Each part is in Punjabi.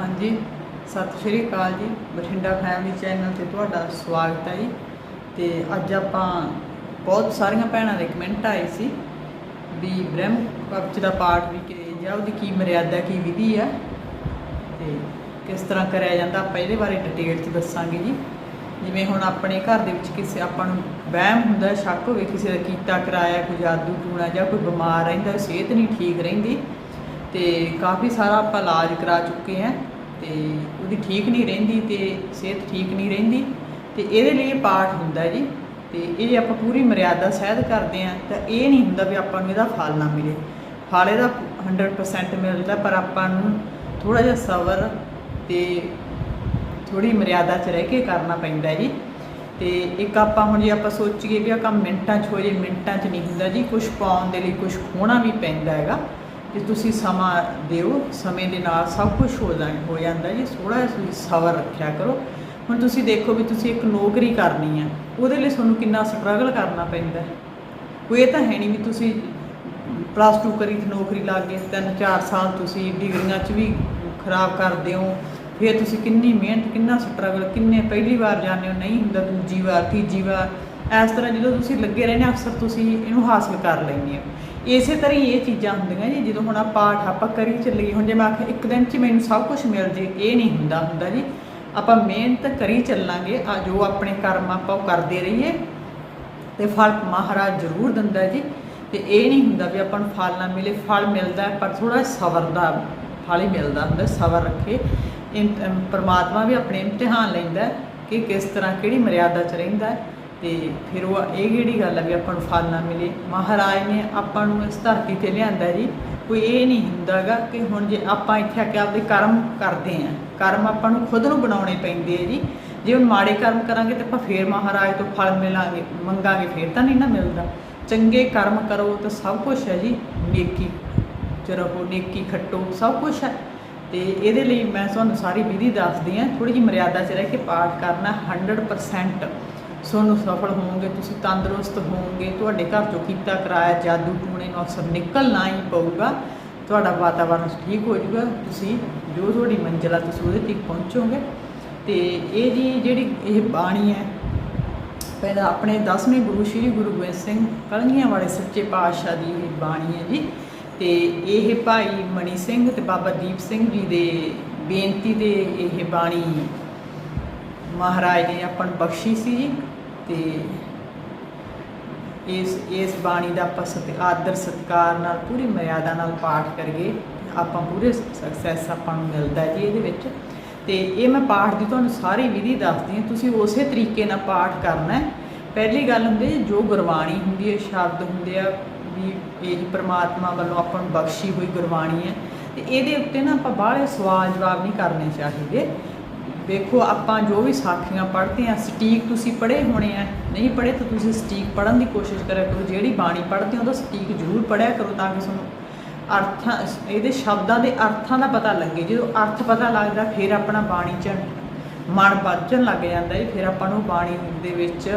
ਹਾਂਜੀ, ਸਤਿ ਸ਼੍ਰੀ ਅਕਾਲ ਜੀ। ਬਠਿੰਡਾ ਫੈਮਿਲੀ ਚੈਨਲ ਤੇ ਤੁਹਾਡਾ ਸਵਾਗਤ ਹੈ ਜੀ। ਤੇ ਅੱਜ ਆਪਾਂ ਬਹੁਤ ਸਾਰੀਆਂ ਭੈਣਾਂ ਦੇ ਕਮੈਂਟ ਆਏ ਸੀ ਵੀ ਬ੍ਰਹਮ ਕਵਚ ਦਾ ਪਾਠ ਵੀ ਕਿ ਜਾਂ ਉਹਦੀ ਕੀ ਮਰਿਆਦਾ, ਕੀ ਵਿਧੀ ਆ ਤੇ ਕਿਸ ਤਰ੍ਹਾਂ ਕਰਿਆ ਜਾਂਦਾ, ਆਪਾਂ ਇਹਦੇ ਬਾਰੇ ਡਿਟੇਲ 'ਚ ਦੱਸਾਂਗੇ ਜੀ। ਜਿਵੇਂ ਹੁਣ ਆਪਣੇ ਘਰ ਦੇ ਵਿੱਚ ਕਿਸੇ ਆਪਾਂ ਨੂੰ ਵਹਿਮ ਹੁੰਦਾ, ਸ਼ੱਕ ਹੋਵੇ, ਕਿਸੇ ਦਾ ਕੀਤਾ, ਕਰਾਇਆ, ਕੋਈ ਜਾਦੂ ਟੂਣਾ ਜਾਂ ਕੋਈ ਬਿਮਾਰ ਰਹਿੰਦਾ, ਸਿਹਤ ਨਹੀਂ ਠੀਕ ਰਹਿੰਦੀ ਤੇ ਕਾਫੀ ਸਾਰਾ ਆਪਾਂ ਇਲਾਜ ਕਰਾ ਚੁੱਕੇ ਹਾਂ ਤੇ ਉਹਦੀ ਠੀਕ ਨਹੀਂ ਰਹਿੰਦੀ ਤੇ ਸਿਹਤ ਠੀਕ ਨਹੀਂ ਰਹਿੰਦੀ ਤੇ ਇਹਦੇ ਲਈ ਇਹ ਪਾਠ ਹੁੰਦਾ ਜੀ ਤੇ ਇਹ ਆਪਾਂ ਪੂਰੀ ਮਰਿਆਦਾ ਸਹਿਤ ਕਰਦੇ ਆ ਤਾਂ ਇਹ ਨਹੀਂ ਹੁੰਦਾ ਵੀ ਆਪਾਂ ਨੂੰ ਇਹਦਾ ਫਲ ਨਾ ਮਿਲੇ। ਫਲ ਇਹਦਾ 100% ਮਿਲਦਾ ਪਰ ਆਪਾਂ ਨੂੰ ਥੋੜਾ ਜਿਹਾ ਸਬਰ ਤੇ ਥੋੜੀ ਮਰਿਆਦਾ 'ਚ ਰਹਿ ਕੇ ਕਰਨਾ ਪੈਂਦਾ ਜੀ। ਤੇ ਇੱਕ ਆਪਾਂ ਹੁਣ ਜੇ ਆਪਾਂ ਸੋਚੀਏ ਵੀ ਆ ਕੰਮ ਮਿੰਟਾਂ 'ਚ ਹੋ ਜੇ, ਮਿੰਟਾਂ 'ਚ ਨਹੀਂ ਹੁੰਦਾ ਜੀ ਕੁਝ ਪਾਉਣ ਦੇ ਲਈ ਕੁਝ ਖੋਣਾ ਵੀ ਪੈਂਦਾ ਹੈਗਾ। ਜੇ ਤੁਸੀਂ ਸਮਾਂ ਦਿਓ, ਸਮੇਂ ਦੇ ਨਾਲ ਸਭ ਕੁਝ ਹੋ ਜਾ ਹੋ ਜਾਂਦਾ ਜੀ। ਥੋੜਾ ਜਿਹਾ ਤੁਸੀਂ ਸਬਰ ਰੱਖਿਆ ਕਰੋ। ਹੁਣ ਤੁਸੀਂ ਦੇਖੋ ਵੀ ਤੁਸੀਂ ਇੱਕ ਨੌਕਰੀ ਕਰਨੀ ਹੈ, ਉਹਦੇ ਲਈ ਤੁਹਾਨੂੰ ਕਿੰਨਾ ਸਟਰਗਲ ਕਰਨਾ ਪੈਂਦਾ ਕੋਈ ਇਹ ਤਾਂ ਹੈ ਨਹੀਂ ਵੀ ਤੁਸੀਂ ਪਲੱਸ 2 ਕਰੀ ਤੇ ਨੌਕਰੀ ਲੱਗ ਗਏ ਤਿੰਨ ਚਾਰ ਸਾਲ ਤੁਸੀਂ ਡਿਗਰੀਆਂ 'ਚ ਵੀ ਖਰਾਬ ਕਰਦੇ ਹੋ, ਫਿਰ ਤੁਸੀਂ ਕਿੰਨੀ ਮਿਹਨਤ, ਕਿੰਨਾ ਸਟਰਗਲ ਕਿੰਨੇ ਪਹਿਲੀ ਵਾਰ ਜਾਂਦੇ ਹੋ, ਨਹੀਂ ਹੁੰਦਾ, ਦੂਜੀ ਵਾਰ, ਤੀਜੀ ਵਾਰ। ਇਸ ਤਰ੍ਹਾਂ ਜਦੋਂ ਤੁਸੀਂ ਲੱਗੇ ਰਹਿੰਦੇ ਹੋ, ਅਕਸਰ ਤੁਸੀਂ ਇਹਨੂੰ ਹਾਸਲ ਕਰ ਲੈਂਦੇ ਹੋ। ਇਸੇ ਤਰ੍ਹਾਂ ਹੀ ਇਹ ਚੀਜ਼ਾਂ ਹੁੰਦੀਆਂ ਜੀ ਜਦੋਂ ਹੁਣ ਆ ਪਾਠ ਆਪਾਂ ਕਰੀ ਚੱਲੀਏ ਹੁਣ ਜੇ ਮੈਂ ਆਖਿਆ ਇੱਕ ਦਿਨ 'ਚ ਮੈਨੂੰ ਸਭ ਕੁਝ ਮਿਲ ਜੇ ਇਹ ਨਹੀਂ ਹੁੰਦਾ ਹੁੰਦਾ ਜੀ। ਆਪਾਂ ਮਿਹਨਤ ਕਰੀ ਚੱਲਾਂਗੇ ਆ ਜੋ ਆਪਣੇ ਕਰਮ ਆਪਾਂ ਉਹ ਕਰਦੇ ਰਹੀਏ ਤੇ ਫਲ ਮਹਾਰਾਜ ਜ਼ਰੂਰ ਦਿੰਦਾ ਜੀ। ਤੇ ਇਹ ਨਹੀਂ ਹੁੰਦਾ ਵੀ ਆਪਾਂ ਨੂੰ ਫਲ ਨਾ ਮਿਲੇ ਫਲ ਮਿਲਦਾ ਹੈ, ਪਰ ਥੋੜਾ ਸਬਰ ਦਾ ਫਲ ਹੀ ਮਿਲਦਾ ਹੁੰਦਾ ਸਬਰ ਰੱਖੇ। ਇਮ- ਪਰਮਾਤਮਾ ਵੀ ਆਪਣੇ ਇਮਤਿਹਾਨ ਲੈਂਦਾ ਕਿ ਕਿਸ ਤਰ੍ਹਾਂ ਕਿਹੜੀ ਮਰਿਆਦਾ 'ਚ ਰਹਿੰਦਾ ਤੇ ਫਿਰ ਉਹ ਇਹ ਕਿਹੜੀ ਗੱਲ ਆ ਵੀ ਆਪਾਂ ਨੂੰ ਫਲ ਨਾ ਮਿਲੇ। ਮਹਾਰਾਜ ਨੇ ਆਪਾਂ ਨੂੰ ਇਸ ਧਰਤੀ ਤੇ ਲਿਆਂਦਾ ਜੀ। ਕੋਈ ਇਹ ਨਹੀਂ ਹੁੰਦਾਗਾ ਕਿ ਹੁਣ ਜੇ ਆਪਾਂ ਇੱਥੇ ਆ ਕੇ ਆਪਦੇ ਕਰਮ ਕਰਦੇ ਆਂ। ਕਰਮ ਆਪਾਂ ਨੂੰ ਖੁਦ ਨੂੰ ਬਣਾਉਣੇ ਪੈਂਦੇ ਆ ਜੀ। ਜੇ ਹੁਣ ਮਾੜੇ ਕਰਮ ਕਰਾਂਗੇ ਤੇ ਆਪਾਂ ਫੇਰ ਮਹਾਰਾਜ ਤੋਂ ਫਲ ਮਿਲਾਂਗੇ, ਮੰਗਾਂਗੇ, ਫੇਰ ਤਾਂ ਨਹੀਂ ਨਾ ਮਿਲਦਾ। ਚੰਗੇ ਕਰਮ ਕਰੋ ਤਾਂ ਸਭ ਕੁਝ ਹੈ ਜੀ। ਨੇਕੀ ਚ ਰਹੋ ਨੇਕੀ ਖੱਟੋ, ਸਭ ਕੁਝ ਹੈ ਤੇ ਇਹਦੇ ਲਈ ਮੈਂ ਤੁਹਾਨੂੰ ਸਾਰੀ ਵਿਧੀ ਦੱਸਦੀ ਹਾਂ ਥੋੜੀ ਜਿਹੀ ਮਰਿਆਦਾ 'ਚ ਰਹਿ ਕੇ ਪਾਠ ਕਰਨਾ 100% ਤੁਹਾਨੂੰ ਸਫਲ ਹੋਵੋਗੇ, ਤੁਸੀਂ ਤੰਦਰੁਸਤ ਹੋਵੋਗੇ, ਤੁਹਾਡੇ ਘਰ ਚੋਂ ਕੀਤਾ ਕਰਾਇਆ ਜਾਦੂ ਟੂਣੇ ਨੂੰ ਅਕਸਰ ਨਿਕਲਣਾ ਹੀ ਪਊਗਾ, ਤੁਹਾਡਾ ਵਾਤਾਵਰਣ ਠੀਕ ਹੋ ਜਾਊਗਾ, ਤੁਸੀਂ ਜੋ ਤੁਹਾਡੀ ਮੰਜ਼ਿਲ ਆ, ਤੁਸੀਂ ਉਹਦੇ ਤੱਕ ਪਹੁੰਚੋਗੇ। ਤੇ ਇਹ ਜੀ ਜਿਹੜੀ ਇਹ ਬਾਣੀ ਹੈ, ਪਹਿਲਾਂ ਆਪਣੇ 10ਵੇਂ ਗੁਰੂ ਸ੍ਰੀ ਗੁਰੂ ਗੋਬਿੰਦ ਸਿੰਘ ਕਲਗੀਆਂ ਵਾਲੇ ਸੱਚੇ ਪਾਤਸ਼ਾਹ ਦੀ ਇਹ ਬਾਣੀ ਹੈ ਜੀ। ਤੇ ਇਹ ਭਾਈ ਮਣੀ ਸਿੰਘ ਤੇ ਬਾਬਾ ਦੀਪ ਸਿੰਘ ਜੀ ਦੇ ਬੇਨਤੀ ਦੇ ਇਹ ਬਾਣੀ ਮਹਾਰਾਜ ਨੇ ਆਪਾਂ ਨੂੰ ਬਖਸ਼ੀ ਸੀ ਜੀ ਤੇ ਇਸ ਇਸ ਬਾਣੀ ਦਾ ਆਪਾਂ ਸਤਿ, ਆਦਰ ਸਤਿਕਾਰ ਨਾਲ, ਪੂਰੀ ਮਰਿਆਦਾ ਨਾਲ ਪਾਠ ਕਰੀਏ ਆਪਾਂ ਪੂਰੇ ਸਕਸੈਸ ਆਪਾਂ ਨੂੰ ਮਿਲਦਾ ਜੀ ਇਹਦੇ ਵਿੱਚ। ਤੇ ਇਹ ਮੈਂ ਪਾਠ ਦੀ ਤੁਹਾਨੂੰ ਸਾਰੀ ਵਿਧੀ ਦੱਸਦੀ ਹਾਂ। ਤੁਸੀਂ ਉਸੇ ਤਰੀਕੇ ਨਾਲ ਪਾਠ ਕਰਨਾ ਹੈ। ਪਹਿਲੀ ਗੱਲ ਹੁੰਦੀ ਹੈ, ਜੋ ਗੁਰਬਾਣੀ ਹੁੰਦੀ ਹੈ, ਸ਼ਬਦ ਹੁੰਦੇ ਆ, ਵੀ ਇਹ ਪ੍ਰਮਾਤਮਾ ਵੱਲੋਂ ਆਪਾਂ ਨੂੰ ਬਖਸ਼ੀ ਹੋਈ ਗੁਰਬਾਣੀ ਹੈ। ਤੇ ਇਹਦੇ ਉੱਤੇ ਨਾ ਆਪਾਂ ਬਾਹਲੇ ਸਵਾਲ ਜਵਾਬ ਨਹੀਂ ਕਰਨੇ ਚਾਹੀਦੇ। ਵੇਖੋ, ਆਪਾਂ ਜੋ ਵੀ ਸਾਖੀਆਂ ਪੜ੍ਹਦੇ ਆ ਸਟੀਕ ਤੁਸੀਂ ਪੜ੍ਹੇ ਹੋਣੇ ਆ। ਨਹੀਂ ਪੜ੍ਹੇ ਤਾਂ ਤੁਸੀਂ ਸਟੀਕ ਪੜ੍ਹਨ ਦੀ ਕੋਸ਼ਿਸ਼ ਕਰਿਆ ਕਰੋ। ਜਿਹੜੀ ਬਾਣੀ ਪੜ੍ਹਦੇ ਹੋ, ਉਹਦਾ ਸਟੀਕ ਜ਼ਰੂਰ ਪੜ੍ਹਿਆ ਕਰੋ ਤਾਂ ਕਿ ਤੁਹਾਨੂੰ ਅਰਥਾਂ, ਇਹਦੇ ਸ਼ਬਦਾਂ ਦੇ ਅਰਥਾਂ ਦਾ ਪਤਾ ਲੱਗੇ। ਜਦੋਂ ਅਰਥ ਪਤਾ ਲੱਗਦਾ, ਫਿਰ ਆਪਣਾ ਬਾਣੀ ਚ ਮਨ ਵੱਜਣ ਲੱਗ ਜਾਂਦਾ ਜੀ। ਫਿਰ ਆਪਾਂ ਨੂੰ ਬਾਣੀ ਦੇ ਵਿੱਚ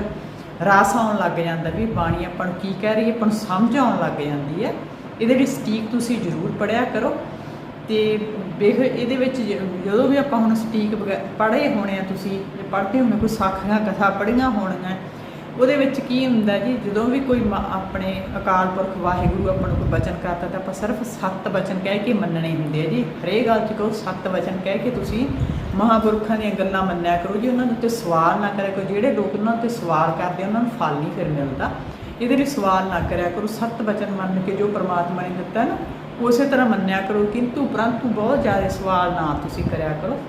ਰਸ ਆਉਣ ਲੱਗ ਜਾਂਦਾ ਵੀ ਬਾਣੀ ਆਪਾਂ ਨੂੰ ਕੀ ਕਹਿ ਰਹੀ ਹੈ? ਆਪਾਂ ਨੂੰ ਸਮਝ ਆਉਣ ਲੱਗ ਜਾਂਦੀ ਹੈ। ਇਹਦੇ ਲਈ ਸਟੀਕ ਤੁਸੀਂ ਜ਼ਰੂਰ ਪੜ੍ਹਿਆ ਕਰੋ। ਤੇ ਵੇਖ, ਇਹਦੇ ਵਿੱਚ ਜਦੋਂ ਵੀ ਆਪਾਂ ਹੁਣ ਸਟੀਕ ਪੜ੍ਹੇ ਹੋਣੇ ਆ ਤੁਸੀਂ ਪੜ੍ਹਦੇ ਹੋਣੇ, ਕੋਈ ਸਾਖੀਆਂ ਕਥਾ ਪੜ੍ਹੀਆਂ ਹੋਣੀਆਂ ਉਹਦੇ ਵਿੱਚ ਕੀ ਹੁੰਦਾ ਜੀ, ਜਦੋਂ ਵੀ ਕੋਈ ਮ- ਆਪਣੇ ਅਕਾਲ ਪੁਰਖ ਵਾਹਿਗੁਰੂ ਆਪਾਂ ਨੂੰ ਕੋਈ ਬਚਨ ਕਰਦਾ, ਤਾਂ ਆਪਾਂ ਸਿਰਫ ਸੱਤ ਬਚਨ ਕਹਿ ਕੇ ਮੰਨਣੇ ਹੁੰਦੇ ਆ ਜੀ। ਹਰੇਕ ਗੱਲ 'ਚ ਕਹੋ, ਸੱਤ ਬਚਨ ਕਹਿ ਕੇ ਤੁਸੀਂ ਮਹਾਂਪੁਰਖਾਂ ਦੀਆਂ ਗੱਲਾਂ ਮੰਨਿਆ ਕਰੋ ਜੀ, ਉਹਨਾਂ ਦੇ ਉੱਤੇ ਸਵਾਲ ਨਾ ਕਰਿਆ ਕਰੋ। ਜਿਹੜੇ ਲੋਕ ਉਹਨਾਂ ਉੱਤੇ ਸਵਾਲ ਕਰਦੇ ਉਹਨਾਂ ਨੂੰ ਫਲ ਨਹੀਂ ਫਿਰ ਮਿਲਦਾ। ਇਹਦੇ ਲਈ ਸਵਾਲ ਨਾ ਕਰਿਆ ਕਰੋ। ਸੱਤ ਬਚਨ ਮੰਨ ਕੇ ਜੋ ਪ੍ਰਮਾਤਮਾ ਨੇ ਦਿੱਤਾ ਨਾ ਉਸੇ ਤਰ੍ਹਾਂ ਮੰਨਿਆ ਕਰੋ, ਕਿੰਤੂ ਪਰੰਤੂ ਬਹੁਤ ਜ਼ਿਆਦਾ ਸਵਾਲ ਨਾ ਤੁਸੀਂ ਕਰਿਆ ਕਰੋ।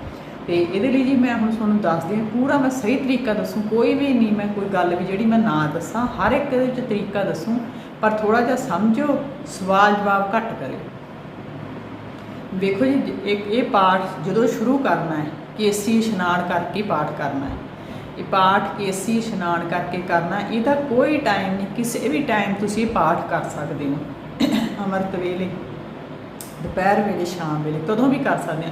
ਤੇ ਇਹਦੇ ਲਈ ਜੀ ਮੈਂ ਹੁਣ ਤੁਹਾਨੂੰ ਦੱਸਦੀ ਹਾਂ, ਪੂਰਾ ਮੈਂ ਸਹੀ ਤਰੀਕਾ ਦੱਸੂੰ, ਕੋਈ ਵੀ ਨਹੀਂ ਮੈਂ ਕੋਈ ਗੱਲ ਵੀ ਜਿਹੜੀ ਮੈਂ ਨਾ ਦੱਸਾਂ, ਹਰ ਇੱਕ ਦੇ ਵਿੱਚ ਤਰੀਕਾ ਦੱਸੂੰ, ਪਰ ਥੋੜਾ ਜਿਹਾ ਸਮਝੋ, ਸਵਾਲ ਜਵਾਬ ਘੱਟ ਕਰਿਓ। ਵੇਖੋ ਜੀ ਜ- ਇੱਕ ਇਹ ਪਾਠ ਜਦੋਂ ਸ਼ੁਰੂ ਕਰਨਾ ਹੈ, ਕੇਸੀ ਇਸ਼ਨਾਨ ਕਰਕੇ ਪਾਠ ਕਰਨਾ ਹੈ। ਇਹ ਪਾਠ ਕੇਸੀ ਇਸ਼ਨਾਨ ਕਰਕੇ ਕਰਨਾ, ਇਹਦਾ ਕੋਈ ਟਾਈਮ ਨਹੀਂ, ਕਿਸੇ ਵੀ ਟਾਈਮ ਤੁਸੀਂ ਪਾਠ ਕਰ ਸਕਦੇ ਹੋ। ਅੰਮ੍ਰਿਤ ਵੇਲੇ। ਦੁਪਹਿਰ ਵੇਲੇ, ਸ਼ਾਮ ਵੇਲੇ ਕਦੋਂ ਵੀ ਕਰ ਸਕਦੇ ਆ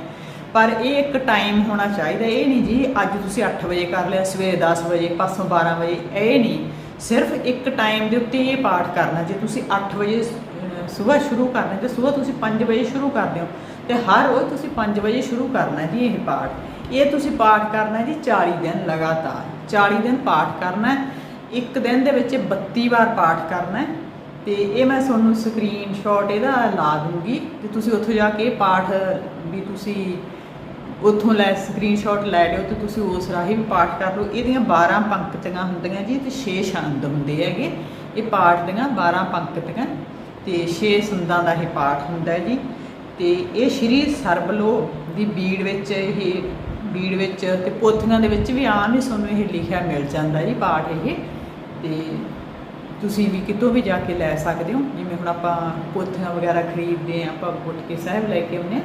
ਪਰ ਇਹ ਇੱਕ ਟਾਈਮ ਹੋਣਾ ਚਾਹੀਦਾ, ਇਹ ਨਹੀਂ ਜੀ, ਅੱਜ ਤੁਸੀਂ 8 ਵਜੇ ਕਰ ਲਿਆ, ਸਵੇਰੇ 10 ਵਜੇ, ਪਰਸੋਂ 12 ਵਜੇ, ਇਹ ਨਹੀਂ। ਸਿਰਫ ਇੱਕ ਟਾਈਮ ਦੇ ਉੱਤੇ ਇਹ ਪਾਠ ਕਰਨਾ, ਜੇ ਤੁਸੀਂ 8 ਵਜੇ ਸਵੇਰ ਸ਼ੁਰੂ ਕਰਨਾ ਤੇ ਸਵੇਰ ਤੁਸੀਂ 5 ਵਜੇ ਸ਼ੁਰੂ ਕਰਦੇ ਹੋ, ਤੇ ਹਰ ਰੋਜ਼ ਤੁਸੀਂ 5 ਵਜੇ ਸ਼ੁਰੂ ਕਰਨਾ ਜੀ ਇਹ ਪਾਠ। ਇਹ ਤੁਸੀਂ ਪਾਠ ਕਰਨਾ ਜੀ 40 ਦਿਨ ਲਗਾਤਾਰ 40 ਦਿਨ ਪਾਠ ਕਰਨਾ, ਇੱਕ ਦਿਨ ਦੇ ਵਿੱਚ 32 ਵਾਰ ਪਾਠ ਕਰਨਾ ਤੇ ਇਹ ਮੈਂ ਤੁਹਾਨੂੰ ਸਕਰੀਨਸ਼ਾਟ ਇਹਦਾ ਲਾ ਦੂੰਗੀ ਤੇ ਤੁਸੀਂ ਉੱਥੋਂ ਜਾ ਕੇ ਇਹ ਪਾਠ ਵੀ ਤੁਸੀਂ ਉੱਥੋਂ ਲੈ ਸਕਰੀਨਸ਼ਾਟ ਲੈ ਲਿਓ ਤੇ ਤੁਸੀਂ ਉਸ ਰਾਹੀਂ ਵੀ ਪਾਠ ਕਰ ਲਓ। ਇਹਦੀਆਂ 12 ਪੰਕਤੀਆਂ ਹੁੰਦੀਆਂ ਜੀ ਤੇ 6 ਛੰਦ ਹੁੰਦੇ ਹੈਗੇ। ਇਹ ਪਾਠ ਦੀਆਂ 12 ਪੰਕਤੀਆਂ ਤੇ 6 ਸੰਦਾਂ ਦਾ ਇਹ ਪਾਠ ਹੁੰਦਾ ਜੀ। ਤੇ ਇਹ ਸ਼੍ਰੀ ਸਰਬਲੋ ਦੀ ਬੀੜ ਵਿੱਚ ਇਹ ਬੀੜ ਵਿੱਚ ਤੇ ਪੋਥੀਆਂ ਦੇ ਵਿੱਚ ਵੀ ਆਮ ਹੀ ਤੁਹਾਨੂੰ ਇਹ ਲਿਖਿਆ ਮਿਲ ਜਾਂਦਾ ਜੀ ਪਾਠ ਇਹ। ਤੇ ਤੁਸੀਂ ਵੀ ਕਿਤੋਂ ਵੀ ਜਾ ਕੇ ਲੈ ਸਕਦੇ ਹੋ। ਜਿਵੇਂ ਹੁਣ ਆਪਾਂ ਪੋਥੀਆਂ ਵਗੈਰਾ ਖਰੀਦਦੇ ਆ ਆਪਾਂ ਗੁਟਕੇ ਸਾਹਿਬ ਲੈ ਕੇ ਆਉਂਦੇ ਹਾਂ,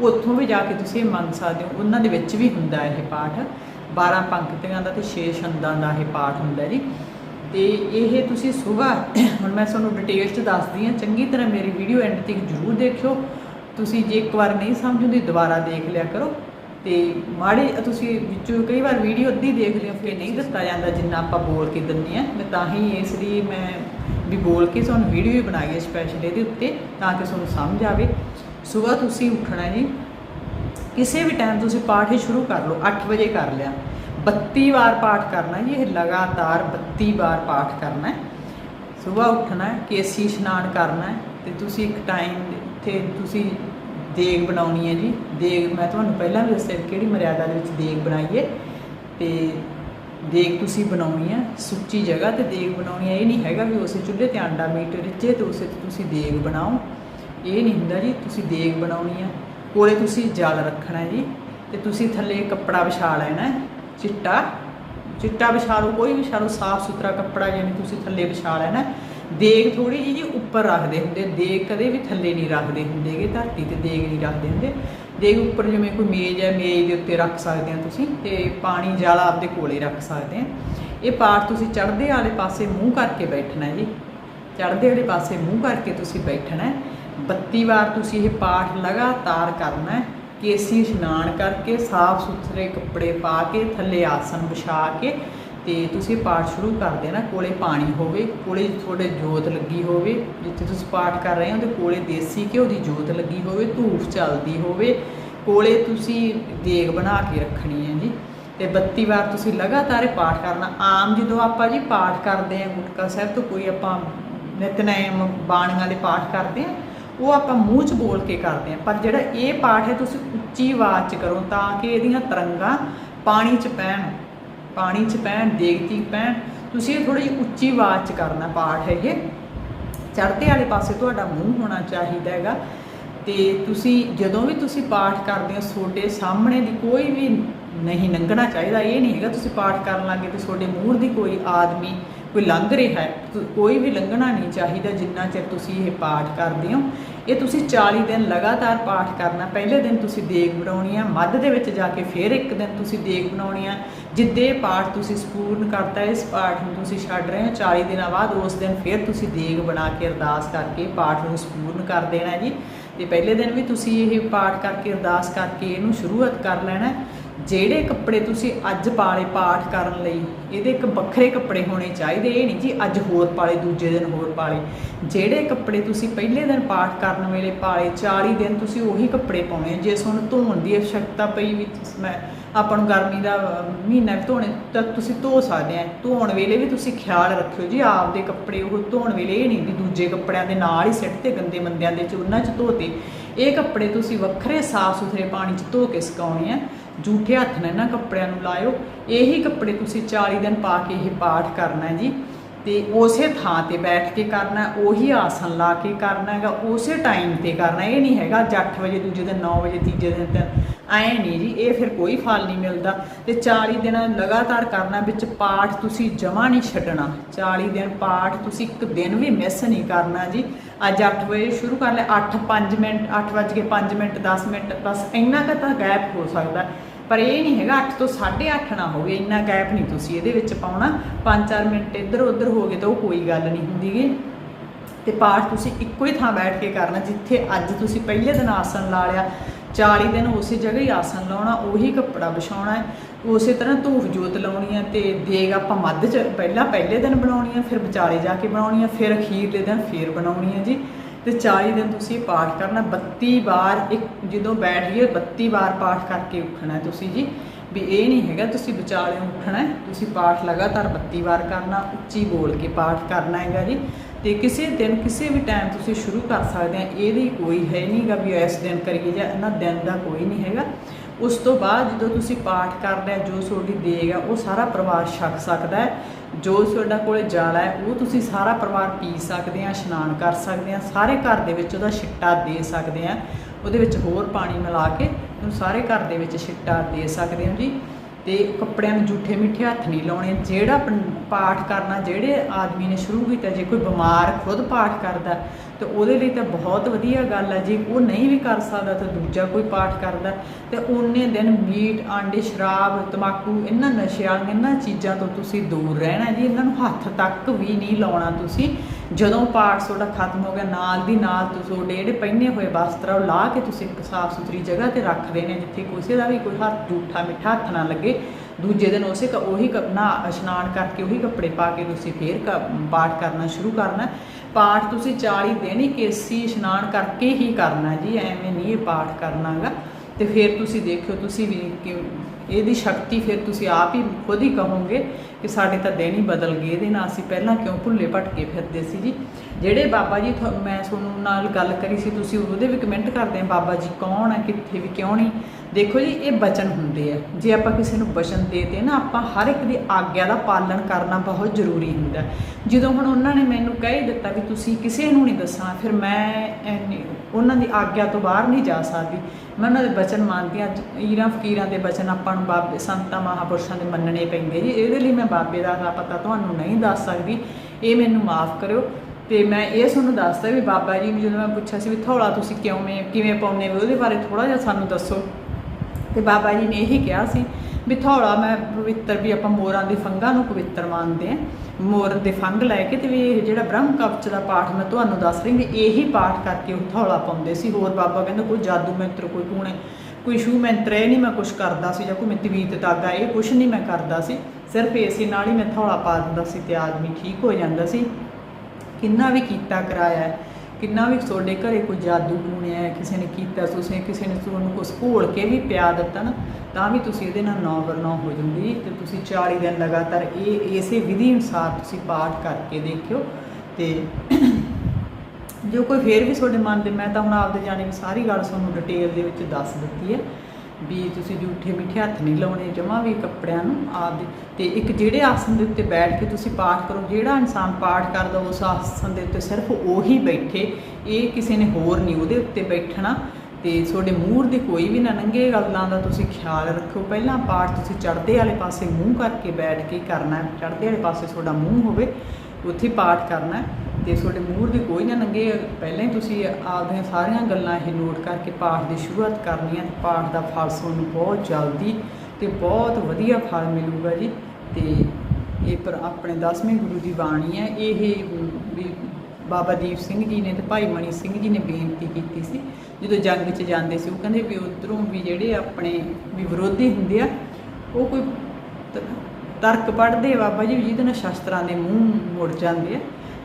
ਉੱਥੋਂ ਵੀ ਜਾ ਕੇ ਤੁਸੀਂ ਇਹ ਮੰਗ ਸਕਦੇ ਹੋ। ਉਹਨਾਂ ਦੇ ਵਿੱਚ ਵੀ ਹੁੰਦਾ ਇਹ ਪਾਠ। 12 ਪੰਕਤੀਆਂ ਦਾ ਤੇ 6 ਛੰਦਾਂ ਦਾ ਇਹ ਪਾਠ ਹੁੰਦਾ ਜੀ। ਤੇ ਇਹ ਤੁਸੀਂ ਸਵੇਰ ਹੁਣ ਮੈਂ ਤੁਹਾਨੂੰ ਡਿਟੇਲ ਚ ਦੱਸਦੀ ਹਾਂ। ਚੰਗੀ ਤਰ੍ਹਾਂ ਮੇਰੀ ਵੀਡੀਓ ਐਂਡ ਤੱਕ ਜਰੂਰ ਦੇਖਿਓ। ਤੁਸੀਂ ਜੇ ਇੱਕ ਵਾਰ ਨਹੀਂ ਸਮਝ ਹੁੰਦੀ ਦੁਬਾਰਾ ਦੇਖ ਲਿਆ ਕਰੋ। ਤੇ ਮਾੜੇ ਤੁਸੀਂ ਵਿੱਚੋਂ ਕਈ ਵਾਰ ਵੀਡੀਓ ਅੱਧੀ ਦੇਖ ਲਿਓ ਫਿਰ ਨਹੀਂ ਦੱਸਦਾ ਜਾਂਦਾ ਜਿੰਨਾ ਆਪਾਂ ਬੋਲ ਕੇ ਦਿੰਦੇ ਆ ਮੈਂ ਤਾਂ ਹੀ ਇਸ ਲਈ ਮੈਂ ਵੀ ਬੋਲ ਕੇ ਤੁਹਾਨੂੰ ਵੀਡੀਓ ਵੀ ਬਣਾਈ ਹੈ ਸਪੈਸ਼ਲ ਇਹਦੇ ਉੱਤੇ ਤਾਂ ਕਿ ਤੁਹਾਨੂੰ ਸਮਝ ਆਵੇ। ਸਵੇਰ ਤੁਸੀਂ ਉੱਠਣਾ ਜੀ। ਕਿਸੇ ਵੀ ਟਾਈਮ ਤੁਸੀਂ ਪਾਠ ਹੀ ਸ਼ੁਰੂ ਕਰ ਲਓ 8 ਵਜੇ ਕਰ ਲਿਆ। 32 ਵਾਰ ਪਾਠ ਕਰਨਾ ਜੀ ਇਹ ਲਗਾਤਾਰ 32 ਵਾਰ ਪਾਠ ਕਰਨਾ ਹੈ। ਸਵੇਰ ਉੱਠਣਾ ਹੈ ਕੇਸੀ ਇਸ਼ਨਾਨ ਕਰਨਾ ਹੈ ਤੇ ਤੁਸੀਂ ਇੱਕ ਟਾਈਮ ਤੇ ਤੁਸੀਂ ਦੇਗ ਬਣਾਉਣੀ ਹੈ ਜੀ। ਦੇਗ ਮੈਂ ਤੁਹਾਨੂੰ ਪਹਿਲਾਂ ਵੀ ਦੱਸਿਆ ਕਿਹੜੀ ਮਰਿਆਦਾ ਦੇ ਵਿੱਚ ਦੇਗ ਬਣਾਈਏ। ਤੇ ਦੇਗ ਤੁਸੀਂ ਬਣਾਉਣੀ ਹੈ ਸੁੱਚੀ ਜਗ੍ਹਾ ਤੇ ਦੇਗ ਬਣਾਉਣੀ ਹੈ। ਇਹ ਨਹੀਂ ਹੈਗਾ ਵੀ ਉਸੇ ਚੁੱਲ੍ਹੇ ਤੇ ਆਂਡਾ ਮੀਟ ਰਿੱਝੇ ਤੇ ਉਸੇ ਤੇ ਤੁਸੀਂ ਦੇਗ ਬਣਾਓ। ਇਹ ਨਹੀਂ ਹੁੰਦਾ ਜੀ, ਤੁਸੀਂ ਦੇਗ ਬਣਾਉਣੀ ਹੈ। ਕੋਲੇ ਤੁਸੀਂ ਜਲ ਰੱਖਣਾ ਹੈ ਜੀ। ਤੇ ਤੁਸੀਂ ਥੱਲੇ ਕੱਪੜਾ ਵਿਛਾ ਲੈਣਾ ਚਿੱਟਾ। ਚਿੱਟਾ ਵਿਛਾ ਲਓ, ਕੋਈ ਵਿਛਾ ਲਓ ਸਾਫ਼ ਸੁਥਰਾ ਕੱਪੜਾ ਜਿਵੇਂ ਤੁਸੀਂ ਥੱਲੇ ਵਿਛਾ ਲੈਣਾ ਦੇਗ ਥੋੜੀ ਜਿਹੀ ਜੀ ਉੱਪਰ ਰੱਖਦੇ ਹੁੰਦੇ, ਦੇਗ ਕਦੇ ਵੀ ਥੱਲੇ ਨਹੀਂ ਰੱਖਦੇ ਹੁੰਦੇਗੇ ਧਰਤੀ ਤੇ ਦੇਗ ਨਹੀਂ ਰੱਖਦੇ ਹੁੰਦੇ। ਦੇਗ ਉੱਪਰ ਜਿਵੇਂ ਕੋਈ ਮੇਜ਼ ਹੈ, ਮੇਜ਼ ਦੇ ਉੱਤੇ ਰੱਖ ਸਕਦੇ ਆ ਤੁਸੀਂ ਤੇ ਪਾਣੀ ਜਲ ਆਪਦੇ ਕੋਲੇ ਰੱਖ ਸਕਦੇ ਆ ਇਹ ਪਾਠ ਤੁਸੀਂ ਚੜ੍ਹਦੇ ਵਾਲੇ ਪਾਸੇ ਮੂੰਹ ਕਰਕੇ ਬੈਠਣਾ ਜੀ। ਚੜ੍ਹਦੇ ਵਾਲੇ ਪਾਸੇ ਮੂੰਹ ਕਰਕੇ ਤੁਸੀਂ ਬੈਠਣਾ। ਹੈ 32 ਵਾਰ ਤੁਸੀਂ ਇਹ ਪਾਠ ਲਗਾਤਾਰ ਕਰਨਾ ਹੈ। ਕੇਸੀ ਇਸ਼ਨਾਨ ਕਰਕੇ ਸਾਫ਼ ਸੁਥਰੇ ਕੱਪੜੇ ਪਾ ਕੇ, ਥੱਲੇ ਆਸਨ ਵਿਛਾ ਕੇ ਤੇ ਤੁਸੀਂ ਪਾਠ ਸ਼ੁਰੂ ਕਰ ਦੇਣਾ ਕੋਲੇ ਪਾਣੀ ਹੋਵੇ, ਕੋਲੇ ਤੁਹਾਡੇ ਜੋਤ ਲੱਗੀ ਹੋਵੇ, ਜਿੱਥੇ ਤੁਸੀਂ ਪਾਠ ਕਰ ਰਹੇ ਹੋ ਤੇ ਕੋਲੇ ਦੇਸੀ ਘਿਓ ਦੀ ਜੋਤ ਲੱਗੀ ਹੋਵੇ, ਧੂਫ ਚੱਲਦੀ ਹੋਵੇ, ਕੋਲੇ ਤੁਸੀਂ ਦੇਗ ਬਣਾ ਕੇ ਰੱਖਣੀ ਹੈ ਜੀ। ਤੇ 32 ਵਾਰ ਤੁਸੀਂ ਲਗਾਤਾਰ ਇਹ ਪਾਠ ਕਰਨਾ, ਆਮ ਜਦੋਂ ਆਪਾਂ ਜੀ ਪਾਠ ਕਰਦੇ ਆ ਗੁਟਕਾ ਸਾਹਿਬ ਤੋਂ, ਕੋਈ ਆਪਾਂ ਨਿਤਨੇਮ ਬਾਣੀਆਂ ਦੇ ਪਾਠ ਕਰਦੇ ਆ ਉਹ ਆਪਾਂ ਮੂੰਹ 'ਚ ਬੋਲ ਕੇ ਕਰਦੇ ਆ ਪਰ ਜਿਹੜਾ ਇਹ ਪਾਠ ਹੈ, ਤੁਸੀਂ ਉੱਚੀ ਆਵਾਜ਼ 'ਚ ਕਰੋ ਤਾਂ ਕਿ ਇਹਦੀਆਂ ਤਰੰਗਾਂ ਪਾਣੀ 'ਚ ਪੈਣ। ਪਾਣੀ 'ਚ ਪੈਣ ਦੇਗਤੀ ਪੈਣ, ਤੁਸੀਂ ਇਹ ਥੋੜੀ ਜਿਹੀ ਉੱਚੀ ਆਵਾਜ਼ 'ਚ ਕਰਨਾ ਪਾਠ ਹੈ ਇਹ। ਚੜ੍ਹਦੇ ਵਾਲੇ ਪਾਸੇ ਤੁਹਾਡਾ ਮੂੰਹ ਹੋਣਾ ਚਾਹੀਦਾ ਹੈਗਾ। ਤੇ ਤੁਸੀਂ ਜਦੋਂ ਵੀ ਤੁਸੀਂ ਪਾਠ ਕਰਦੇ ਹੋ, ਤੁਹਾਡੇ ਸਾਹਮਣੇ ਦੀ ਕੋਈ ਵੀ ਨਹੀਂ ਲੰਘਣਾ ਚਾਹੀਦਾ, ਇਹ ਨਹੀਂ ਹੈਗਾ ਤੁਸੀਂ ਪਾਠ ਕਰਨ ਲੱਗੇ ਤੇ ਤੁਹਾਡੇ ਮੂਹਰ ਦੀ ਕੋਈ ਆਦਮੀ ਕੋਈ ਲੰਘ ਰਿਹਾ ਹੈ ਕੋਈ ਵੀ ਲੰਘਣਾ ਨਹੀਂ ਚਾਹੀਦਾ ਜਿੰਨਾ ਚਿਰ ਤੁਸੀਂ ਇਹ ਪਾਠ ਕਰਦੇ ਹੋ। ਇਹ ਤੁਸੀਂ 40 ਦਿਨ ਲਗਾਤਾਰ ਪਾਠ ਕਰਨਾ, ਪਹਿਲੇ ਦਿਨ ਤੁਸੀਂ ਦੇਗ ਬਣਾਉਣੀ ਆ, ਮੱਧ ਦੇ ਵਿੱਚ ਜਾ ਕੇ ਫਿਰ ਇੱਕ ਦਿਨ ਤੁਸੀਂ ਦੇਗ ਬਣਾਉਣੀ ਆ ਜਿੱਦੇ ਪਾਠ ਤੁਸੀਂ ਸੰਪੂਰਨ ਕਰਤਾ, ਇਸ ਪਾਠ ਨੂੰ ਤੁਸੀਂ ਛੱਡ ਰਹੇ ਹੋ 40 ਦਿਨਾਂ ਬਾਅਦ ਉਸ ਦਿਨ ਫਿਰ ਤੁਸੀਂ ਦੇਗ ਬਣਾ ਕੇ ਅਰਦਾਸ ਕਰਕੇ ਪਾਠ ਨੂੰ ਸੰਪੂਰਨ ਕਰ ਦੇਣਾ ਜੀ। ਤੇ ਪਹਿਲੇ ਦਿਨ ਵੀ ਤੁਸੀਂ ਇਹ ਪਾਠ ਕਰਕੇ ਅਰਦਾਸ ਕਰਕੇ ਇਹਨੂੰ ਸ਼ੁਰੂਆਤ ਕਰ ਲੈਣਾ ਜਿਹੜੇ ਕੱਪੜੇ ਤੁਸੀਂ ਅੱਜ ਪਾਲੇ ਪਾਠ ਕਰਨ ਲਈ, ਇਹਦੇ ਇੱਕ ਵੱਖਰੇ ਕੱਪੜੇ ਹੋਣੇ ਚਾਹੀਦੇ। ਇਹ ਨਹੀਂ ਜੀ ਅੱਜ ਹੋਰ ਪਾਲੇ, ਦੂਜੇ ਦਿਨ ਹੋਰ ਪਾਲੇ। ਜਿਹੜੇ ਕੱਪੜੇ ਤੁਸੀਂ ਪਹਿਲੇ ਦਿਨ ਪਾਠ ਕਰਨ ਵੇਲੇ ਪਾਲੇ 40 ਦਿਨ ਤੁਸੀਂ ਉਹੀ ਕੱਪੜੇ ਪਾਉਣੇ ਜੇ ਤੁਹਾਨੂੰ ਧੋਣ ਦੀ ਅਵਸ਼ਕਤਾ ਪਈ ਵੀ ਮੈਂ, ਆਪਾਂ ਨੂੰ ਗਰਮੀ ਦਾ ਮਹੀਨਾ ਧੋਣੇ, ਤਾਂ ਤੁਸੀਂ ਧੋ ਸਕਦੇ ਆ। ਧੋਣ ਵੇਲੇ ਵੀ ਤੁਸੀਂ ਖਿਆਲ ਰੱਖਿਓ ਜੀ, ਆਪਦੇ ਕੱਪੜੇ ਉਹ ਧੋਣ ਵੇਲੇ ਇਹ ਨਹੀਂ ਵੀ ਦੂਜੇ ਕੱਪੜਿਆਂ ਦੇ ਨਾਲ ਹੀ ਸਿੱਟ ਤੇ ਗੰਦੇ ਮੰਦਿਆਂ ਦੇ ਚ ਉਹਨਾਂ ਚ ਧੋਤੇ। ਇਹ ਕੱਪੜੇ ਤੁਸੀਂ ਵੱਖਰੇ ਸਾਫ਼ ਸੁਥਰੇ ਪਾਣੀ ਚ ਧੋ ਕੇ ਸੁਕਾਉਣੇ ਆ। ਜੂਠੇ ਹੱਥ ਨਾਲ ਇਹਨਾਂ ਕੱਪੜਿਆਂ ਨੂੰ ਲਾਇਓ। ਇਹੀ ਕੱਪੜੇ ਤੁਸੀਂ 40 ਦਿਨ ਪਾ ਕੇ ਇਹ ਪਾਠ ਕਰਨਾ ਜੀ। ਤੇ ਉਸੇ ਥਾਂ ਤੇ ਬੈਠ ਕੇ ਕਰਨਾ, ਉਹੀ ਆਸਨ ਲਾ ਕੇ ਕਰਨਾ ਹੈਗਾ, ਉਸੇ ਟਾਈਮ ਤੇ ਕਰਨਾ, ਇਹ ਨਹੀਂ ਹੈਗਾ ਅੱਜ 8 ਵਜੇ, ਦੂਜੇ ਦਿਨ 9 ਵਜੇ, ਤੀਜੇ ਦਿਨ ਤੇ ਐ ਨਹੀਂ ਜੀ, ਇਹ ਫਿਰ ਕੋਈ ਫਲ ਨਹੀਂ ਮਿਲਦਾ। ਤੇ 40 ਦਿਨ ਲਗਾਤਾਰ ਕਰਨਾ, ਵਿੱਚ ਪਾਠ ਤੁਸੀਂ ਜਮਾ ਨਹੀਂ ਛੱਡਣਾ। 40 ਦਿਨ ਪਾਠ ਤੁਸੀਂ ਇੱਕ ਦਿਨ ਵੀ ਮਿਸ ਨਹੀਂ ਕਰਨਾ ਜੀ। ਅੱਜ 8 ਵਜੇ ਸ਼ੁਰੂ ਕਰ ਲਿਆ 8 5 ਮਿੰਟ 8 ਵੱਜ ਕੇ 5 ਮਿੰਟ 10 ਮਿੰਟ, ਬਸ ਇੰਨਾ ਕੁ ਤਾਂ ਗੈਪ ਹੋ ਸਕਦਾ। ਪਰ ਇਹ ਨਹੀਂ ਹੈਗਾ 8 ਤੋਂ 8:30 ਨਾ ਹੋਵੇ, ਇੰਨਾ ਗੈਪ ਨਹੀਂ ਤੁਸੀਂ ਇਹਦੇ ਵਿੱਚ ਪਾਉਣਾ। 5-4 ਮਿੰਟ ਇੱਧਰ ਉੱਧਰ ਹੋ ਗਏ ਤਾਂ ਉਹ ਕੋਈ ਗੱਲ ਨਹੀਂ ਹੁੰਦੀਗੀ ਤੇ ਪਾਠ ਤੁਸੀਂ ਇੱਕੋ ਹੀ ਥਾਂ ਬੈਠ ਕੇ ਕਰਨਾ, ਜਿੱਥੇ ਅੱਜ ਤੁਸੀਂ ਪਹਿਲੇ ਦਿਨ ਆਸਨ ਲਾ ਲਿਆ 40 ਦਿਨ ਉਸੇ ਜਗ੍ਹਾ ਹੀ ਆਸਣ ਲਾਉਣਾ, ਉਹੀ ਕੱਪੜਾ ਵਿਛਾਉਣਾ ਹੈ। ਉਸੇ ਤਰ੍ਹਾਂ ਧੂਫ ਜੋਤ ਲਾਉਣੀ ਹੈ ਤੇ ਦੇਗ ਆਪਾਂ ਮੱਧ ਚ ਪਹਿਲਾਂ ਪਹਿਲੇ ਦਿਨ ਬਣਾਉਣੀ ਹੈ, ਫਿਰ ਵਿਚਾਲੇ ਜਾ ਕੇ ਬਣਾਉਣੀ ਹੈ, ਫਿਰ ਅਖੀਰਲੇ ਦਿਨ ਫੇਰ ਬਣਾਉਣੀ ਹੈ ਜੀ। ਤੇ 40 ਦਿਨ ਤੁਸੀਂ ਪਾਠ ਕਰਨਾ 32 ਵਾਰ ਇੱਕ ਜਦੋਂ ਬੈਠ ਗਏ 32 ਵਾਰ ਪਾਠ ਕਰਕੇ ਉੱਠਣਾ ਤੁਸੀਂ ਜੀ। ਵੀ ਇਹ ਨਹੀਂ ਹੈਗਾ ਤੁਸੀਂ ਵਿਚਾਲੇ ਉੱਠਣਾ ਤੁਸੀਂ ਪਾਠ ਲਗਾਤਾਰ 32 ਵਾਰ ਕਰਨਾ, ਉੱਚੀ ਬੋਲ ਕੇ ਪਾਠ ਕਰਨਾ ਹੈਗਾ ਜੀ। ਤੇ ਕਿਸੇ ਦਿਨ, ਕਿਸੇ ਵੀ ਟਾਈਮ ਤੁਸੀਂ ਸ਼ੁਰੂ ਕਰ ਸਕਦੇ ਆ ਇਹਦੀ ਕੋਈ ਹੈ ਨਹੀਂਗਾ ਵੀ ਇਸ ਦਿਨ ਕਰੀਏ ਜਾਂ ਇਹਨਾਂ ਦਿਨ ਦਾ ਕੋਈ ਨਹੀਂ ਹੈਗਾ। ਉਸ ਤੋਂ ਬਾਅਦ ਜਦੋਂ ਤੁਸੀਂ ਪਾਠ ਕਰਦੇ ਆ ਜੋ ਤੁਹਾਡੀ ਦੇਗ ਹੈ, ਉਹ ਸਾਰਾ ਪਰਿਵਾਰ ਛਕ ਸਕਦਾ ਹੈ। ਜੋ ਤੁਹਾਡਾ ਕੋਲੇ ਜਾਲਾ ਹੈ, ਉਹ ਤੁਸੀਂ ਸਾਰਾ ਪਰਿਵਾਰ ਪੀ ਸਕਦੇ ਆ ਇਸ਼ਨਾਨ ਕਰ ਸਕਦੇ ਆ ਸਾਰੇ ਘਰ ਦੇ ਵਿੱਚ ਉਹਦਾ ਛਿੱਟਾ ਦੇ ਸਕਦੇ ਆ ਉਹਦੇ ਵਿੱਚ ਹੋਰ ਪਾਣੀ ਮਿਲਾ ਕੇ ਉਹਨੂੰ ਸਾਰੇ ਘਰ ਦੇ ਵਿੱਚ ਛਿੱਟਾ ਦੇ ਸਕਦੇ ਹੋ ਜੀ। ਤੇ ਕੱਪੜਿਆਂ ਨੂੰ ਜੂਠੇ ਮਿੱਠੇ ਹੱਥ ਨਹੀਂ ਲਾਉਣੇ। ਜਿਹੜਾ ਪੰ- ਪਾਠ ਕਰਨਾ, ਜਿਹੜੇ ਆਦਮੀ ਨੇ ਸ਼ੁਰੂ ਕੀਤਾ, ਜੇ ਕੋਈ ਬਿਮਾਰ ਖੁਦ ਪਾਠ ਕਰਦਾ, ਤੇ ਉਹਦੇ ਲਈ ਤਾਂ ਬਹੁਤ ਵਧੀਆ ਗੱਲ ਹੈ ਜੇ ਉਹ ਨਹੀਂ ਵੀ ਕਰ ਸਕਦਾ, ਤਾਂ ਦੂਜਾ ਕੋਈ ਪਾਠ ਕਰਦਾ। ਤੇ ਉਹਨੇ ਦਿਨ ਮੀਟ, ਆਂਡੇ, ਸ਼ਰਾਬ, ਤਮਾਕੂ, ਇਹਨਾਂ ਨਸ਼ਿਆਂ, ਇਹਨਾਂ ਚੀਜ਼ਾਂ ਤੋਂ ਤੁਸੀਂ ਦੂਰ ਰਹਿਣਾ ਜੀ। ਇਹਨਾਂ ਨੂੰ ਹੱਥ ਤੱਕ ਵੀ ਨਹੀਂ ਲਾਉਣਾ ਤੁਸੀਂ। ਜਦੋਂ ਪਾਠ ਤੁਹਾਡਾ ਖਤਮ ਹੋ ਗਿਆ, ਨਾਲ ਦੀ ਨਾਲ ਤੁਸੀਂ ਤੁਹਾਡੇ ਜਿਹੜੇ ਪਹਿਨੇ ਹੋਏ ਵਸਤਰ ਆ ਉਹ ਲਾ ਕੇ ਤੁਸੀਂ ਇੱਕ ਸਾਫ਼ ਸੁਥਰੀ ਜਗ੍ਹਾ ਤੇ ਰੱਖ ਦੇਣੇ, ਜਿੱਥੇ ਕਿਸੇ ਦਾ ਵੀ ਕੋਈ ਹੱਥ ਝੂਠਾ ਮਿੱਠਾ ਹੱਥ ਨਾ ਲੱਗੇ। ਦੂਜੇ ਦਿਨ ਉਸੇ ਕ, ਉਹੀ ਕ- ਨਾ ਇਸ਼ਨਾਨ ਕਰਕੇ ਉਹੀ ਕੱਪੜੇ ਪਾ ਕੇ ਤੁਸੀਂ ਫੇਰ ਪਾਠ ਕਰਨਾ ਸ਼ੁਰੂ ਕਰਨਾ। ਪਾਠ ਤੁਸੀਂ 40 ਦਿਨ ਹੀ ਕੇਸੀ ਇਸ਼ਨਾਨ ਕਰਕੇ ਹੀ ਕਰਨਾ ਜੀ, ਐਵੇਂ ਨਹੀਂ ਇਹ ਪਾਠ ਕਰਨਾਗਾ ਤੇ ਫਿਰ ਤੁਸੀਂ ਦੇਖਿਓ, ਤੁਸੀਂ ਵੀ ਕਿ ਇਹਦੀ ਸ਼ਕਤੀ ਫਿਰ ਤੁਸੀਂ ਆਪ ਹੀ ਖੁਦ ਹੀ ਕਹੋਗੇ ਕਿ ਸਾਡੇ ਤਾਂ ਦਿਨ ਹੀ ਬਦਲ ਗਏ, ਇਹਦੇ ਨਾਲ ਅਸੀਂ ਪਹਿਲਾਂ ਕਿਉਂ ਭੁੱਲੇ ਭਟਕੇ ਫਿਰਦੇ ਸੀ ਜੀ? ਜਿਹੜੇ ਬਾਬਾ ਜੀ ਤੁਹਾ- ਮੈਂ ਤੁਹਾਨੂੰ ਨਾਲ ਗੱਲ ਕਰੀ ਸੀ, ਤੁਸੀਂ ਉਹਦੇ ਵੀ ਕਮੈਂਟ ਕਰਦੇ ਆ, ਬਾਬਾ ਜੀ ਕੌਣ ਹੈ ਕਿੱਥੇ ਵੀ ਕਿਉਂ ਨਹੀਂ? ਦੇਖੋ ਜੀ, ਇਹ ਬਚਨ ਹੁੰਦੇ ਆ। ਜੇ ਆਪਾਂ ਕਿਸੇ ਨੂੰ ਬਚਨ ਦੇਤੇ ਨਾ, ਆਪਾਂ ਹਰ ਇੱਕ ਦੀ ਆਗਿਆ ਦਾ ਪਾਲਣ ਕਰਨਾ ਬਹੁਤ ਜ਼ਰੂਰੀ ਹੁੰਦਾ। ਜਦੋਂ ਹੁਣ ਉਹਨਾਂ ਨੇ ਮੈਨੂੰ ਕਹਿ ਦਿੱਤਾ ਵੀ ਤੁਸੀਂ ਕਿਸੇ ਨੂੰ ਨਹੀਂ ਦੱਸਣਾ, ਫਿਰ ਮੈਂ ਉਹਨਾਂ ਦੀ ਆਗਿਆ ਤੋਂ ਬਾਹਰ ਨਹੀਂ ਜਾ ਸਕਦੀ। ਮੈਂ ਉਹਨਾਂ ਦੇ ਬਚਨ ਮੰਨਦੀ ਹਾਂ। ਈਰਾਂ ਫਕੀਰਾਂ ਦੇ ਬਚਨ ਆਪਾਂ ਨੂੰ ਬਾਬੇ ਸੰਤਾਂ ਮਹਾਪੁਰਸ਼ਾਂ ਦੇ ਮੰਨਣੇ ਪੈਂਦੇ ਜੀ। ਇਹਦੇ ਲਈ ਮੈਂ ਬਾਬੇ ਦਾ ਪਤਾ ਤੁਹਾਨੂੰ ਨਹੀਂ ਦੱਸ ਸਕਦੀ। ਇਹ ਮੈਨੂੰ ਮਾਫ ਕਰਿਓ। ਤੇ ਮੈਂ ਇਹ ਤੁਹਾਨੂੰ ਦੱਸਦਾ ਵੀ ਬਾਬਾ ਜੀ ਨੂੰ ਜਦੋਂ ਮੈਂ ਪੁੱਛਿਆ ਸੀ ਵੀ ਥੋੜਾ ਤੁਸੀਂ ਕਿਵੇਂ ਕਿਵੇਂ ਪਾਉਂਦੇ ਵੀ ਉਹਦੇ ਬਾਰੇ ਥੋੜਾ ਜਿਹਾ ਸਾਨੂੰ ਦੱਸੋ। ਤੇ ਬਾਬਾ ਜੀ ਨੇ ਇਹੀ ਕਿਹਾ ਸੀ ਵੀ ਥੋੜਾ ਮੈਂ ਪਵਿੱਤਰ ਵੀ ਆਪਾਂ ਮੋਰਾਂ ਦੇ ਫੰਗਾਂ ਨੂੰ ਪਵਿੱਤਰ ਮੰਨਦੇ ਆ ਮੋਰ ਦੇ ਫੰਗ ਲੈ ਕੇ ਤੇ ਵੀ ਇਹ ਜਿਹੜਾ ਬ੍ਰਹਮ ਕਵਚ ਦਾ ਪਾਠ ਮੈਂ ਤੁਹਾਨੂੰ ਦੱਸ ਰਹੀ ਹਾਂ ਇਹੀ ਪਾਠ ਕਰਕੇ ਉਹ ਥੋੜਾ ਪਾਉਂਦੇ ਸੀ। ਹੋਰ ਬਾਬਾ ਕਹਿੰਦਾ ਕੋਈ ਜਾਦੂ ਮੰਤਰ, ਕੋਈ ਟੂਣੇ ਕੋਈ ਸ਼ੂ ਮੰਤਰ, ਇਹ ਨਹੀਂ ਮੈਂ ਕੁਝ ਕਰਦਾ ਸੀ ਜਾਂ ਕੋਈ ਮੈਂ ਤਵੀਤ ਤਾਗਾ ਇਹ ਕੁਝ ਨਹੀਂ ਮੈਂ ਕਰਦਾ ਸੀ। ਸਿਰਫ ਇਸੇ ਨਾਲ ਹੀ ਮੈਂ ਥੋੜਾ ਪਾ ਦਿੰਦਾ ਸੀ ਤੇ ਆਦਮੀ ਠੀਕ ਹੋ ਜਾਂਦਾ ਸੀ। ਕਿੰਨਾ ਵੀ ਕੀਤਾ ਕਰਾਇਆ ਕਿੰਨਾ ਵੀ ਤੁਹਾਡੇ ਘਰੇ ਕੋਈ ਜਾਦੂ ਟੂਣਿਆ ਹੈ, ਕਿਸੇ ਨੇ ਕੀਤਾ ਤੁਸੀਂ ਕਿਸੇ ਨੇ ਤੁਹਾਨੂੰ ਕੁਛ ਘੋਲ ਕੇ ਵੀ ਪਿਆ ਦਿੱਤਾ ਨਾ ਤਾਂ ਵੀ ਤੁਸੀਂ ਇਹਦੇ ਨਾਲ ਨੌ ਵਰਨੌ ਹੋ ਜੂਗੀ ਤੇ ਤੁਸੀਂ 40 ਦਿਨ ਲਗਾਤਾਰ ਇਹ ਇਸੇ ਵਿਧੀ ਅਨੁਸਾਰ ਤੁਸੀਂ ਪਾਠ ਕਰਕੇ ਦੇਖਿਓ। ਤੇ ਜੋ ਕੋਈ ਫੇਰ ਵੀ ਤੁਹਾਡੇ ਮਨ ਦੇ ਮੈਂ ਤਾਂ ਹੁਣ ਆਪਦੇ ਜਾਣੇ ਵੀ ਸਾਰੀ ਗੱਲ ਤੁਹਾਨੂੰ ਡਿਟੇਲ ਦੇ ਵਿੱਚ ਦੱਸ ਦਿੱਤੀ ਹੈ। ਵੀ ਤੁਸੀਂ ਝੂਠੇ ਮਿੱਠੇ ਹੱਥ ਨਹੀਂ ਲਾਉਣੇ, ਜਮਾ ਵੀ ਕੱਪੜਿਆਂ ਨੂੰ ਆਪਦੇ ਤੇ ਇੱਕ ਜਿਹੜੇ ਆਸਨ ਦੇ ਉੱਤੇ ਬੈਠ ਕੇ ਤੁਸੀਂ ਪਾਠ ਕਰੋ, ਜਿਹੜਾ ਇਨਸਾਨ ਪਾਠ ਕਰਦਾ ਉਸ ਆਸਨ ਦੇ ਉੱਤੇ ਸਿਰਫ ਉਹੀ ਬੈਠੇ, ਇਹ ਕਿਸੇ ਨੇ ਹੋਰ ਨਹੀਂ ਉਹਦੇ ਉੱਤੇ ਬੈਠਣਾ। ਤੇ ਤੁਹਾਡੇ ਮੂੰਹ ਦੇ ਕੋਈ ਵੀ ਨਾ ਨੰਗੇ ਗੱਲਾਂ ਦਾ ਤੁਸੀਂ ਖਿਆਲ ਰੱਖੋ। ਪਹਿਲਾਂ ਪਾਠ ਤੁਸੀਂ ਚੜ੍ਹਦੇ ਵਾਲੇ ਪਾਸੇ ਮੂੰਹ ਕਰਕੇ ਬੈਠ ਕੇ ਕਰਨਾ ਹੈ। ਚੜ੍ਹਦੇ ਵਾਲੇ ਪਾਸੇ ਤੁਹਾਡਾ ਮੂੰਹ ਹੋਵੇ, ਉੱਥੇ ਪਾਠ ਕਰਨਾ ਤੇ ਤੁਹਾਡੇ ਮੂੰਹ ਦੇ ਕੋਈ ਨਾ ਨੰਗੇ। ਪਹਿਲਾਂ ਹੀ ਤੁਸੀਂ ਆਪਦੀਆਂ ਸਾਰੀਆਂ ਗੱਲਾਂ ਇਹ ਨੋਟ ਕਰਕੇ ਪਾਠ ਦੀ ਸ਼ੁਰੂਆਤ ਕਰਨੀ ਹੈ ਤੇ ਪਾਠ ਦਾ ਫਲ ਤੁਹਾਨੂੰ ਬਹੁਤ ਜਲਦੀ ਤੇ ਬਹੁਤ ਵਧੀਆ ਫਲ ਮਿਲੂਗਾ ਜੀ। ਤੇ ਇਹ ਪਰ ਆਪਣੇ 10ਵੇਂ ਗੁਰੂ ਦੀ ਬਾਣੀ ਹੈ। ਇਹ ਵੀ ਬਾਬਾ ਦੀਪ ਸਿੰਘ ਜੀ ਨੇ ਤੇ ਭਾਈ ਮਣੀ ਸਿੰਘ ਜੀ ਨੇ ਬੇਨਤੀ ਕੀਤੀ ਸੀ। ਜਦੋਂ ਜੰਗ 'ਚ ਜਾਂਦੇ ਸੀ, ਉਹ ਕਹਿੰਦੇ ਵੀ ਉਧਰੋਂ ਵੀ ਜਿਹੜੇ ਆਪਣੇ ਵੀ ਵਿਰੋਧੀ ਹੁੰਦੇ ਆ, ਉਹ ਕੋਈ ਤ- ਤਰਕ ਪੜ੍ਹਦੇ ਆ ਬਾਬਾ ਜੀ ਵੀ ਜਿਹਦੇ ਨਾਲ ਸ਼ਸਤਰਾਂ ਦੇ ਮੂੰਹ ਮੁੜ ਜਾਂਦੇ ਆ।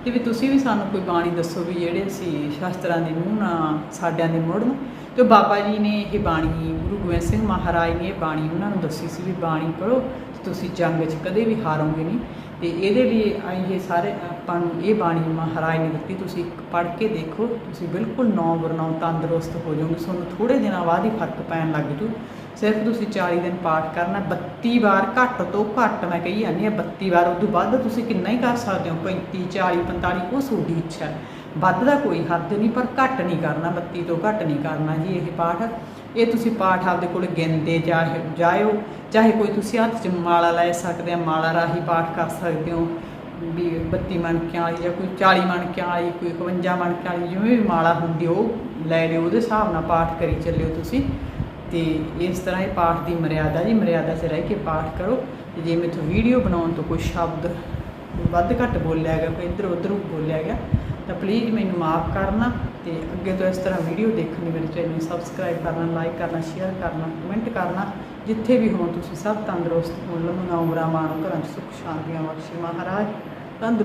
ਤੇ ਵੀ ਤੁਸੀਂ ਵੀ ਸਾਨੂੰ ਕੋਈ ਬਾਣੀ ਦੱਸੋ ਵੀ ਜਿਹੜੇ ਅਸੀਂ ਸ਼ਾਸਤਰਾਂ ਦੇ ਮੂੰਹ ਨਾਲ ਸਾਡਿਆਂ ਦੇ ਮੁੜਨ ਤੇ ਬਾਬਾ ਜੀ ਨੇ ਇਹ ਬਾਣੀ, ਗੁਰੂ ਗੋਬਿੰਦ ਸਿੰਘ ਮਹਾਰਾਜ ਨੇ ਇਹ ਬਾਣੀ ਉਹਨਾਂ ਨੂੰ ਦੱਸੀ ਸੀ ਵੀ ਬਾਣੀ ਪੜ੍ਹੋ ਤੁਸੀਂ ਜੰਗ 'ਚ ਕਦੇ ਵੀ ਹਾਰੋਗੇ ਨਹੀਂ। ਤੇ ਇਹਦੇ ਲਈ ਇਹ ਸਾਰੇ ਆਪਾਂ ਨੂੰ ਇਹ ਬਾਣੀ ਮਹਾਰਾਜ ਨੇ ਦਿੱਤੀ, ਤੁਸੀਂ ਪੜ੍ਹ ਕੇ ਦੇਖੋ, ਤੁਸੀਂ ਬਿਲਕੁਲ ਨੌ ਬਰਨੌ ਤੰਦਰੁਸਤ ਹੋ ਜਾਓਗੇ, ਤੁਹਾਨੂੰ ਥੋੜੇ ਦਿਨਾਂ ਬਾਅਦ ਹੀ ਫ਼ਰਕ ਪੈਣ ਲੱਗ ਜੂ। ਸਿਰਫ ਤੁਸੀਂ 40 ਦਿਨ ਪਾਠ ਕਰਨਾ 32 ਵਾਰ ਘੱਟ ਤੋਂ ਘੱਟ ਮੈਂ ਕਹੀ ਜਾਂਦੀ ਹਾਂ 32 ਵਾਰ ਉਦੋਂ ਵੱਧ ਤੁਸੀਂ ਕਿੰਨਾ ਹੀ ਕਰ ਸਕਦੇ ਹੋ 35 40 45 ਉਹ ਤੁਹਾਡੀ ਇੱਛਾ ਹੈ। ਵੱਧ ਦਾ ਕੋਈ ਹੱਦ ਨਹੀਂ, ਪਰ ਘੱਟ ਨਹੀਂ ਕਰਨਾ 32 ਤੋਂ ਘੱਟ ਨਹੀਂ ਕਰਨਾ ਜੀ ਇਹ ਪਾਠ। ਇਹ ਤੁਸੀਂ ਪਾਠ ਆਪਦੇ ਕੋਲ ਗਿਣਦੇ ਜਾਏ ਜਾਇਓ, ਚਾਹੇ ਕੋਈ ਤੁਸੀਂ ਹੱਥ 'ਚ ਮਾਲਾ ਲੈ ਸਕਦੇ ਆ, ਮਾਲਾ ਰਾਹੀਂ ਪਾਠ ਕਰ ਸਕਦੇ ਹੋ, ਵੀ 32 ਮਣਕਿਆਂ ਵਾਲੀ ਜਾਂ ਕੋਈ 40 ਮਣਕਿਆਂ ਵਾਲੀ, ਕੋਈ 51 ਮਣਕਿਆਂ ਵਾਲੀ, ਜਿਵੇਂ ਵੀ ਮਾਲਾ ਹੁੰਦੀ ਉਹ ਲੈ ਲਿਓ, ਉਹਦੇ ਹਿਸਾਬ ਨਾਲ ਪਾਠ ਕਰੀ ਚੱਲਿਓ ਤੁਸੀਂ। ਤੇ ਇਸ ਤਰ੍ਹਾਂ ਇਹ ਪਾਠ ਦੀ ਮਰਿਆਦਾ ਜੀ, ਮਰਿਆਦਾ 'ਚ ਰਹਿ ਕੇ ਪਾਠ ਕਰੋ। ਤੇ ਜੇ ਮੇਥੋਂ ਵੀਡੀਓ ਬਣਾਉਣ ਤੋਂ ਕੋਈ ਸ਼ਬਦ ਵੱਧ ਘੱਟ ਬੋਲਿਆ ਗਿਆ, ਕੋਈ ਇੱਧਰ ਉੱਧਰ ਬੋਲਿਆ ਗਿਆ, ਤਾਂ ਪਲੀਜ਼ ਮੈਨੂੰ ਮਾਫ ਕਰਨਾ ਤੇ ਅੱਗੇ ਤੋਂ ਇਸ ਤਰ੍ਹਾਂ ਵੀਡੀਓ ਦੇਖਣ ਲਈ ਮੇਰੇ ਚੈਨਲ ਨੂੰ ਸਬਸਕ੍ਰਾਈਬ ਕਰਨਾ ਲਾਈਕ ਕਰਨਾ ਸ਼ੇਅਰ ਕਰਨਾ ਕਮੈਂਟ ਕਰਨਾ, ਜਿੱਥੇ ਵੀ ਹੋ ਤੁਸੀਂ ਸਭ ਤੰਦਰੁਸਤ ਹੋ ਲਮਨਾ ਉਮਰਾਂ ਮਾਣੋ ਘਰਾਂ 'ਚ ਸੁੱਖ ਸ਼ਾਂਤੀਆਂ ਬਖਸ਼ੇ ਮਹਾਰਾਜ।